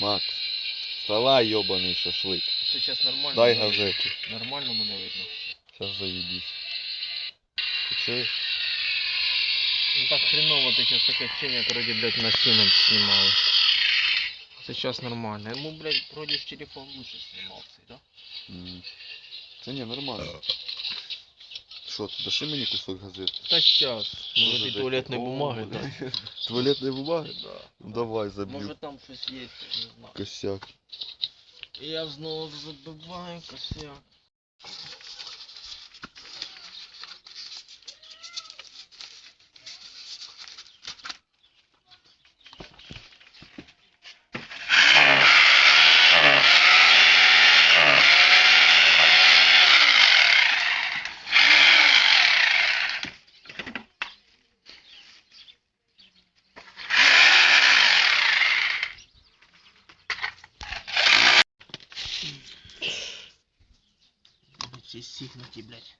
Макс, вставай, йобаний шашлик. Сейчас нормально. Дай мене- газету. Нормально мене видно. Сейчас заебись. Ти чуєш? Ну так хреново, ты сейчас такое ощущение, как вроде, блядь, на Siemens снимал. Сейчас нормально. Ему, блядь, вроде с телефон лучше снимался, да? М. Та ні, нормально. Ти даши мені кусок газети? Сейчас. Що Ну, этой таке? туалетной О, бумаги, да. Туалетної бумаги? Да. Ну давай заб'ю. Может там что-то есть, я не знаю. Косяк. И я снова забываю косяк. Все сигнати, блядь.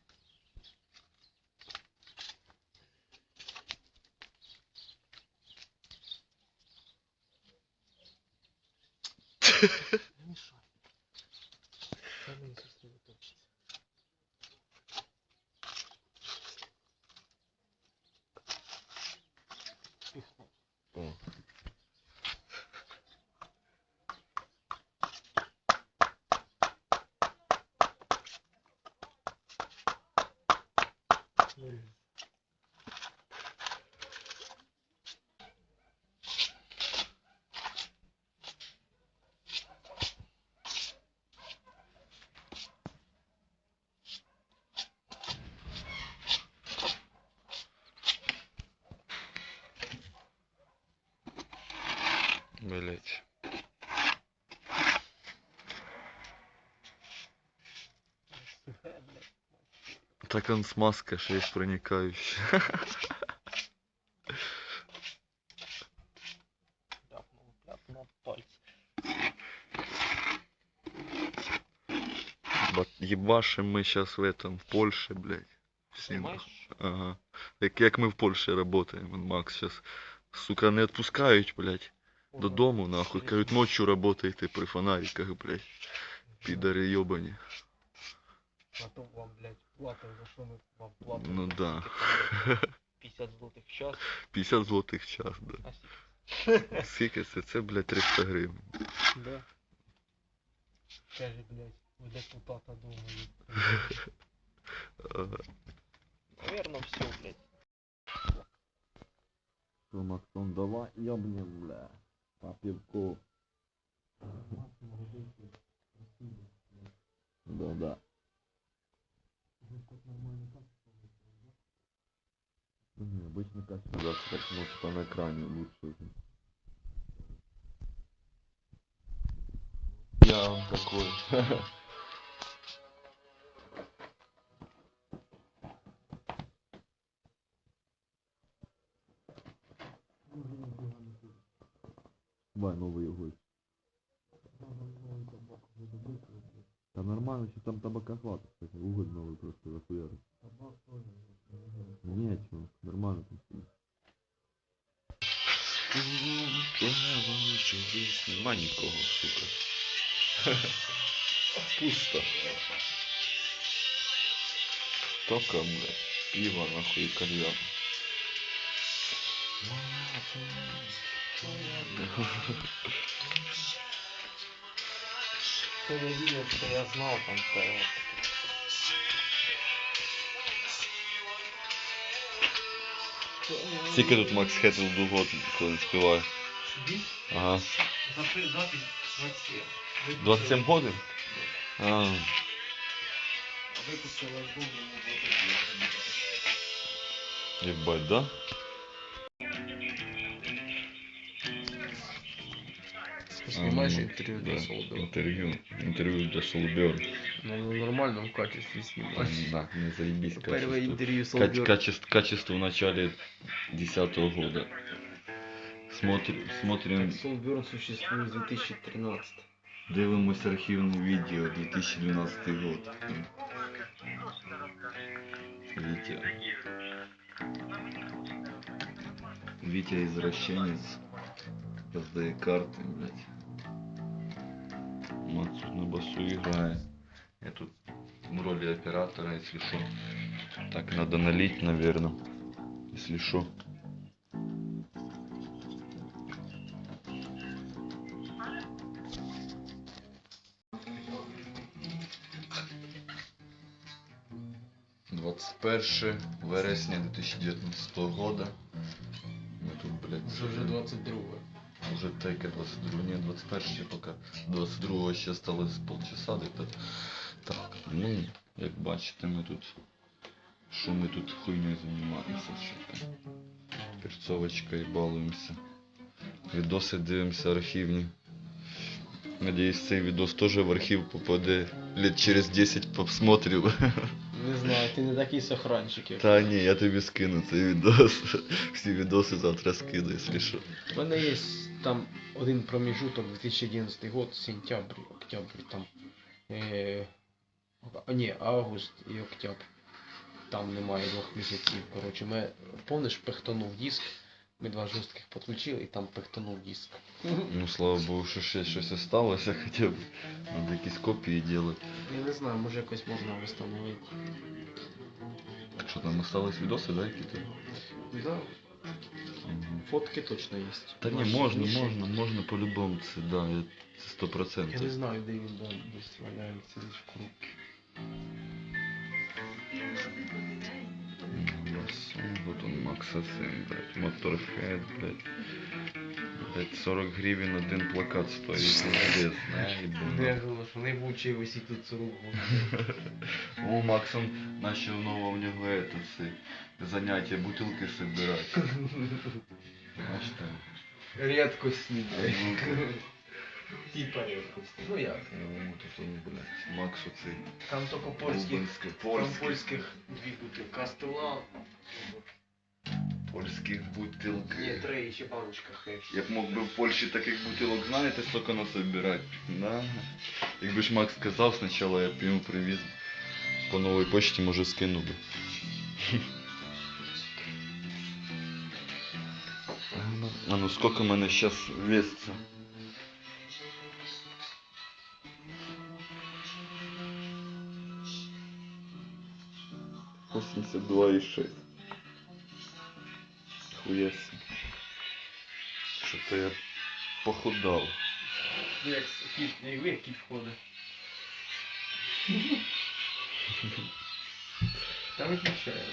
Мешай. Дай Блин. Блять. Так он смазка шесть проникающая. Ляпнул, ляпнул пальцы. Бат- Ебашим мы сейчас в этом, в Польше, блядь. Всі нахуй. Снимаешь? Ага. Як, як ми в Польщі работаем, он Макс сейчас, сука, не отпускають, блядь, додому, нахуй. Кажуть, ночью работаєте при фонариках, блядь. Підари йобані. То вам, блядь, платим, за що ми вам платимо? Ну да. 50 злотих в час. 50 злотих в час, да. А скільки? Скільки це? Це, блядь, 300 гривень. Да. Каже, блядь, у депутата думаю. Наверно, все, блядь. Максон, давай ёбнем, бля. Я он такой. Давай новый гость. Да нормально, что там табака хватит, кстати, уголь новый просто захуярит. Нет, чувак, нормально там все. Нема нікого, сука. Пусто. Только, блядь, пиво, нахуй, и кальян. Не видел, что я знал, там стоял. Скільки тут Макс Хеттл год, коли співає? Ага. Запись 27. 27 годин? А, Выпустил альбом, ебать, да? Снимаешь А, интервью да, для Солдова? Интервью. Интервью для Солбер. Ну, в нормальном качестве снимаешь. Да, не заебись Первое качество. интервью Каче- Солдер. качество, качество в начале 10 года. Смотрим, смотрим, Солберн существует с 2013. дивимось архивное видео 2012 год. Витя. Витя извращенец. Раздает карты, блядь. Макс на басу играет. Я тут в роли оператора, если что. Так, надо налить, наверное. Если что. Перше вересня 2019 года. Ми тут, блядь, Це вже 22 Уже таке 22, ні, 21 ще поки 22 ще сталося полчаса десь. Так, ну, як бачите, ми тут. Що ми тут хуйнею займаємося, що там. Перцовочкою балуємося. Відоси дивимося архівні. Надіюсь, цей відос теж в архів попаде. Лет через 10 посмотрю. Не знаю, ти не такий сохранчик, як. Та ні, я тобі скину цей відос. Всі відоси завтра скину, якщо що. У мене є там один проміжуток 2011 год, сентябрь, октябрь, там. Е... а, Ні, август і октябрь. Там немає двох місяців. Коротше, ми помниш, пехтанув диск. Ми два жорстких підключили і там пехтанув диск. Ну, слава Богу, що ще щось осталося, хоча б. Надо якісь копії робити. Я не знаю, може якось можна встановити. Так що там осталось відоси, да, які ти? Да, фотки точно є. Та ні, Наші можна, інші. можна, можна по-любому, це, да, я- це сто Я не знаю, де він да, десь валяється десь в коробці. Вот он, Макса сын, блядь, Моторхед, блядь. Блядь, 40 гривен один плакат стоит, пиздец, Ну, я да, думав, що не вчив висіть тут 40 год. О, Максом начал нового у него это, це, заняття, бутылки собирать. Знаешь, там. Рідкосні, Ну, Типа рідкосні. Ну як? Ну, тут он, блядь, Максу цей. Там тільки польських, Рубинське, там польське. польських дві бутилки. Кастела. Польських бутилок. Ні, три і ще баночка хеш. Я б мог би в Польщі таких бутилок, знаєте, стільки насобирати. Да. Якби ж Макс сказав спочатку, я б йому привіз. По новій почті, може, скинув би. А ну сколько в мене зараз веситься? Восемьдесят два и шесть. Хуяси. Что-то я похудал. Ну як кіт, як ви, кіт входить. Та виключає.